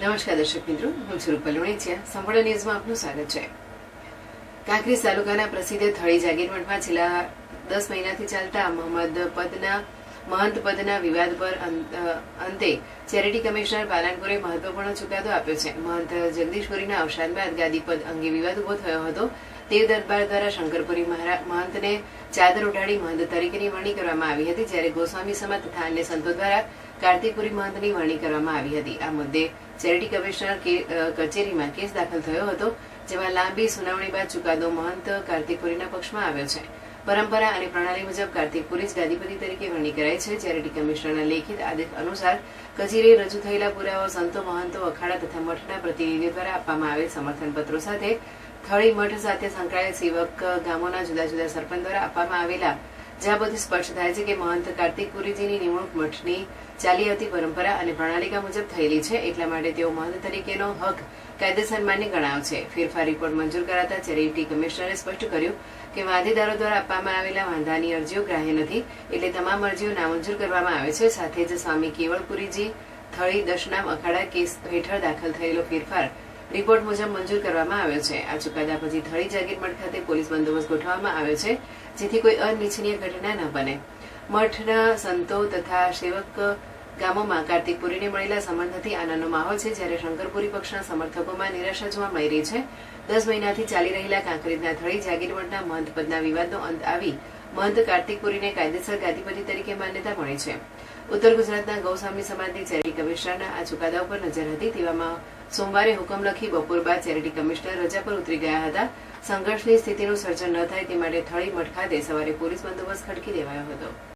નમસ્કાર દર્શક મિત્રો, હું છું રૂપલ વણેચિયા સંપૂર્ણ ન્યૂઝમાં આપનું સ્વાગત છે. કાંકરી તાલુકાના પ્રસિદ્ધ થળી જાગીર મઠમાં છેલ્લા દસ મહિનાથી ચાલતા મોહમ્મદ પદના મહંત પદના વિવાદ પર અંતે ચેરિટી કમિશનર પાલનપુરે મહત્વપૂર્ણ ચુકાદો આપ્યો છે. મહંત જગદીશપુરીના અવસાન બાદ ગાદીપદ અંગે વિવાદ ઊભો થયો હતો. તે દરબાર દ્વારા શંકરપુરી મહંતને ચાદર ઉઢાડી મહંત તરીકેની વરણી કરવામાં આવી હતી, જ્યારે ગોસ્વામી સમાજ તથા અન્ય સંતો દ્વારા કાર્તિકપુરી મહંતની વરણી કરવામાં આવી હતી. આ મુદ્દે ચેરિટી કમિશનર કચેરીમાં કેસ દાખલ થયો હતો. જેમાં લાંબી સુનાવણી બાદ ચુકાદો મહંત કાર્તિકપુરીના પક્ષમાં આવ્યો છે. પરંપરા અને પ્રણાલી મુજબ કાર્તિકપુરી જ ગાદીપતિ તરીકે વરણી કરાય છે, જ્યારે ડી કમિશનરના લેખિત આદેશ અનુસાર કચેરીએ રજૂ થયેલા પુરાવાઓ સંતો, મહંતો, અખાડા તથા મઠના પ્રતિનિધિ દ્વારા આપવામાં આવેલ સમર્થન પત્રો સાથે થળી મઠ સાથે સંકળાયેલ સેવક ગામોના જુદા જુદા સરપંચ દ્વારા આપવામાં આવેલા જ્યાં બધું સ્પષ્ટ થાય છે કે મહંત કાર્તિકપુરીજીની નિમણૂક મઠની ચાલી આવતી પરંપરા અને પ્રણાલિકા મુજબ થયેલી છે, એટલા માટે તેઓ મહંત તરીકેનો હક કાયદેસર માન્ય ગણાવ છે. ફેરફાર રિપોર્ટ મંજૂર કરાતા ચેરિટી કમિશનરે સ્પષ્ટ કર્યું કે વાંધેદારો દ્વારા આપવામાં આવેલા વાંધાની અરજીઓ ગ્રાહ્ય નથી, એટલે તમામ અરજીઓ નામંજૂર કરવામાં આવે છે. સાથે જ સ્વામી કેવળપુરીજી થળી દશનામ અખાડા કેસ હેઠળ દાખલ થયેલો ફેરફાર રિપોર્ટ મુજબ મંજૂર કરવામાં આવ્યો છે. આ ચુકાદા પછી થળી જાગીર મઠ ખાતે પોલીસ બંદોબસ્ત ગોઠવવામાં આવ્યો છે, જેથી કોઈ અનિચ્છનીય ઘટના ન બને. મઠના સંતો તથા સેવક ગામોમાં કાર્તિકપુરીને મળેલા સમર્થનથી આનંદનો માહોલ છે જ્યારે શંકરપુરી પક્ષના સમર્થકોમાં નિરાશા જોવા મળી રહી છે. દસ મહિનાથી ચાલી રહેલા કાંકરેજના થળી જાગીરવડના મહંત પદના વિવાદનો અંત આવી મહંત કાર્તિકપુરીને કાયદેસર ગાદીપતિ તરીકે માન્યતા મળી છે. ઉત્તર ગુજરાતના ગૌસ્વામી સમાજની ચેરિટી કમિશનરના આ ચુકાદા ઉપર નજર હતી તેવામાં સોમવારે હુકમ લખી બપોર બાદ ચેરિટી કમિશનર રજા પર ઉતરી ગયા હતા. સંઘર્ષની સ્થિતિનું સર્જન ન થાય તે માટે થળી મઠ ખાતે સવારે પોલીસ બંદોબસ્ત ખડકી દેવાયો હતો.